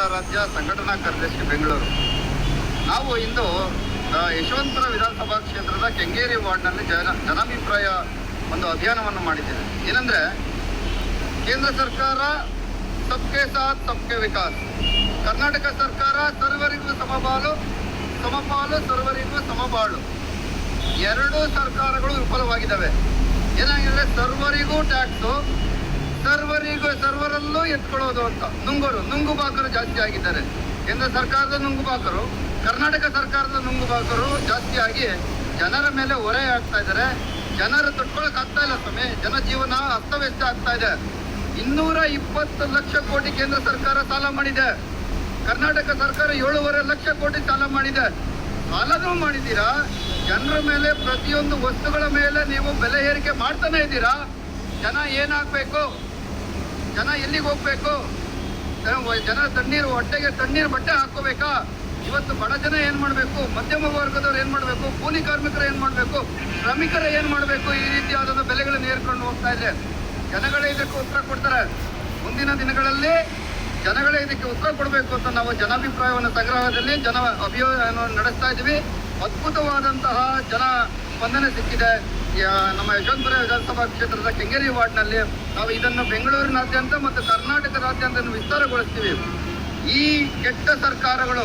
ರಾಜ್ಯ ಸಂಘಟನಾ ಕಾರ್ಯದರ್ಶಿ ಬೆಂಗಳೂರು. ನಾವು ಇಂದು ಯಶವಂತರ ವಿಧಾನಸಭಾ ಕ್ಷೇತ್ರದ ಕೆಂಗೇರಿ ವಾರ್ಡ್ನಲ್ಲಿ ಜನ, ಜನಾಭಿಪ್ರಾಯ ಒಂದು ಅಭಿಯಾನವನ್ನು ಮಾಡಿದ್ದೇವೆ. ಏನಂದ್ರೆ, ಕೇಂದ್ರ ಸರ್ಕಾರ ಸಬ್ಕೆ ಸಾಥ್, ಸಬ್ಕೆ ವಿಕಾಸ್. ಕರ್ನಾಟಕ ಸರ್ಕಾರ ಸರ್ವರಿಗೂ ಸಮಬಾಲು, ಸಮಪಾಲು ಸರ್ವರಿಗೂ ಸಮಬಾಳು. ಎರಡೂ ಸರ್ಕಾರಗಳು ವಿಫಲವಾಗಿದ್ದಾವೆ. ಏನಾಗಿದೆ? ಸರ್ವರಿಗೂ ಟ್ಯಾಕ್ಸು ಸರ್ವರಿಗೂ ಸರ್ವರಲ್ಲೂ ಎತ್ಕೊಳ್ಳೋದು ಅಂತ. ನುಂಗೋರು, ನುಂಗುಬಾಕರು ಜಾಸ್ತಿ ಆಗಿದ್ದಾರೆ. ಕೇಂದ್ರ ಸರ್ಕಾರದ ನುಂಗುಬಾಕರು, ಕರ್ನಾಟಕ ಸರ್ಕಾರದ ನುಂಗುಬಾಕರು ಜಾಸ್ತಿ ಆಗಿ ಜನರ ಮೇಲೆ ಹೊರೆ ಆಗ್ತಾ ಇದ್ದಾರೆ. ಜನರು ತಟ್ಕೊಳಕ್ ಆಗ್ತಾ ಇಲ್ಲ ಸ್ವಾಮಿ. ಜನ ಜೀವನ ಅಸ್ತವ್ಯಸ್ತ ಆಗ್ತಾ ಇದೆ. ಇನ್ನೂರ ಇಪ್ಪತ್ತು ಲಕ್ಷ ಕೋಟಿ ಕೇಂದ್ರ ಸರ್ಕಾರ ಸಾಲ ಮಾಡಿದೆ. ಕರ್ನಾಟಕ ಸರ್ಕಾರ ಏಳೂವರೆ ಲಕ್ಷ ಕೋಟಿ ಸಾಲ ಮಾಡಿದೆ. ಸಾಲನೂ ಮಾಡಿದ್ದೀರಾ? ಜನರ ಮೇಲೆ ಪ್ರತಿಯೊಂದು ವಸ್ತುಗಳ ಮೇಲೆ ನೀವು ಬೆಲೆ ಏರಿಕೆ ಮಾಡ್ತಾನೆ ಇದ್ದೀರಾ? ಜನ ಏನಾಗಬೇಕು? ಜನ ಎಲ್ಲಿಗೆ ಹೋಗ್ಬೇಕು? ಜನ- ತಣ್ಣೀರು, ಹೊಟ್ಟೆಗೆ ತಣ್ಣೀರು ಬಟ್ಟೆ ಹಾಕೋಬೇಕಾ ಇವತ್ತು ಬಡ ಜನ ಏನ್ ಮಾಡ್ಬೇಕು? ಮಧ್ಯಮ ವರ್ಗದವ್ರು ಏನ್ ಮಾಡ್ಬೇಕು? ಕೂಲಿ ಕಾರ್ಮಿಕರು ಏನ್ ಮಾಡ್ಬೇಕು? ಶ್ರಮಿಕರು ಏನ್ ಮಾಡ್ಬೇಕು? ಈ ರೀತಿಯಾದ ಬೆಲೆಗಳನ್ನು ಏರ್ಕೊಂಡು ಹೋಗ್ತಾ ಇದೆ ಜನಗಳೇ ಇದಕ್ಕೆ ಉತ್ತರ ಕೊಡ್ತಾರೆ. ಮುಂದಿನ ದಿನಗಳಲ್ಲಿ ಜನಗಳೇ ಇದಕ್ಕೆ ಉತ್ತರ ಕೊಡಬೇಕು ಅಂತ ನಾವು ಜನಾಭಿಪ್ರಾಯವನ್ನು ಸಂಗ್ರಹದಲ್ಲಿ ಜನ ಅಭಿಯಾನವನ್ನು ನಡೆಸ್ತಾ ಇದ್ದೀವಿ. ಅದ್ಭುತವಾದಂತಹ ಜನ ಸ್ಪಂದನೆ ಸಿಕ್ಕಿದೆ. ನಮ್ಮ ಯಶವಂತಪುರ ವಿಧಾನಸಭಾ ಕ್ಷೇತ್ರದ ಕೆಂಗೇರಿ ವಾರ್ಡ್ನಲ್ಲಿ ನಾವು ಇದನ್ನು ಬೆಂಗಳೂರಿನಾದ್ಯಂತ ಮತ್ತು ಕರ್ನಾಟಕದಾದ್ಯಂತ ವಿಸ್ತಾರಗೊಳಿಸ್ತೀವಿ. ಈ ಕೆಟ್ಟ ಸರ್ಕಾರಗಳು,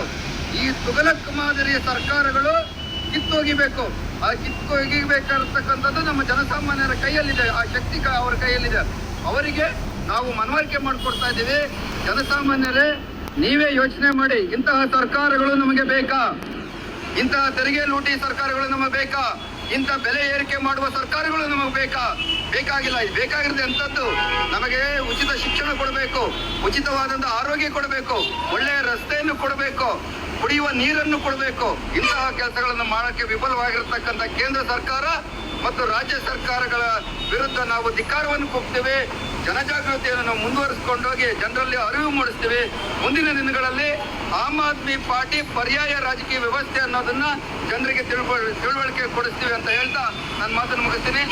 ಈ ತುಗಲಕ್ ಮಾದರಿಯ ಸರ್ಕಾರಗಳು ಕಿತ್ತೋಗಿಬೇಕು. ಆ ಕಿತ್ತೋಗಿಬೇಕಾಗಿರ್ತಕ್ಕಂಥದ್ದು ನಮ್ಮ ಜನಸಾಮಾನ್ಯರ ಕೈಯಲ್ಲಿದೆ. ಆ ಶಕ್ತಿ ಅವರ ಕೈಯಲ್ಲಿದೆ. ಅವರಿಗೆ ನಾವು ಮನವರಿಕೆ ಮಾಡಿಕೊಡ್ತಾ ಇದ್ದೀವಿ. ಜನಸಾಮಾನ್ಯರೇ, ನೀವೇ ಯೋಚನೆ ಮಾಡಿ. ಇಂತಹ ಸರ್ಕಾರಗಳು ನಮಗೆ ಬೇಕಾ? ಇಂತಹ ತೆರಿಗೆ ಲೂಟಿ ಸರ್ಕಾರಗಳು ನಮಗೆ ಬೇಕಾ? ಇಂಥ ಬೆಲೆ ಏರಿಕೆ ಮಾಡುವ ಸರ್ಕಾರಗಳು ನಮಗೆ ಬೇಕಾ? ಬೇಕಾಗಿಲ್ಲ. ಬೇಕಾಗಿರೋದು ಎಂಥದ್ದು? ನಮಗೆ ಉಚಿತ ಶಿಕ್ಷಣ ಕೊಡಬೇಕು, ಉಚಿತವಾದಂಥ ಆರೋಗ್ಯ ಕೊಡಬೇಕು, ಒಳ್ಳೆಯ ರಸ್ತೆಯನ್ನು ಕೊಡಬೇಕು, ಕುಡಿಯುವ ನೀರನ್ನು ಕೊಡಬೇಕು. ಇಂತಹ ಕೆಲಸಗಳನ್ನು ಮಾಡೋಕ್ಕೆ ವಿಫಲವಾಗಿರತಕ್ಕಂಥ ಕೇಂದ್ರ ಸರ್ಕಾರ ಮತ್ತು ರಾಜ್ಯ ಸರ್ಕಾರಗಳ ವಿರುದ್ಧ ನಾವು ಧಿಕ್ಕಾರವನ್ನು ಕೂಗ್ತೇವೆ. ಜನಜಾಗೃತಿಯನ್ನು ನಾವು ಮುಂದುವರಿಸಿಕೊಂಡೋಗಿ ಜನರಲ್ಲಿ ಅರಿವು ಮೂಡಿಸ್ತೀವಿ. ಮುಂದಿನ ದಿನಗಳಲ್ಲಿ ಆಮ್ ಆದ್ಮಿ ಪಾರ್ಟಿ ಪರ್ಯಾಯ ರಾಜಕೀಯ ವ್ಯವಸ್ಥೆ ಅನ್ನೋದನ್ನ ಜನರಿಗೆ ತಿಳುವಳಿಕೆ ಕೊಡಿಸ್ತೀವಿ ಅಂತ ಹೇಳ್ತಾ ನನ್ನ ಮಾತನ್ನು ಮುಗಿಸ್ತೀನಿ.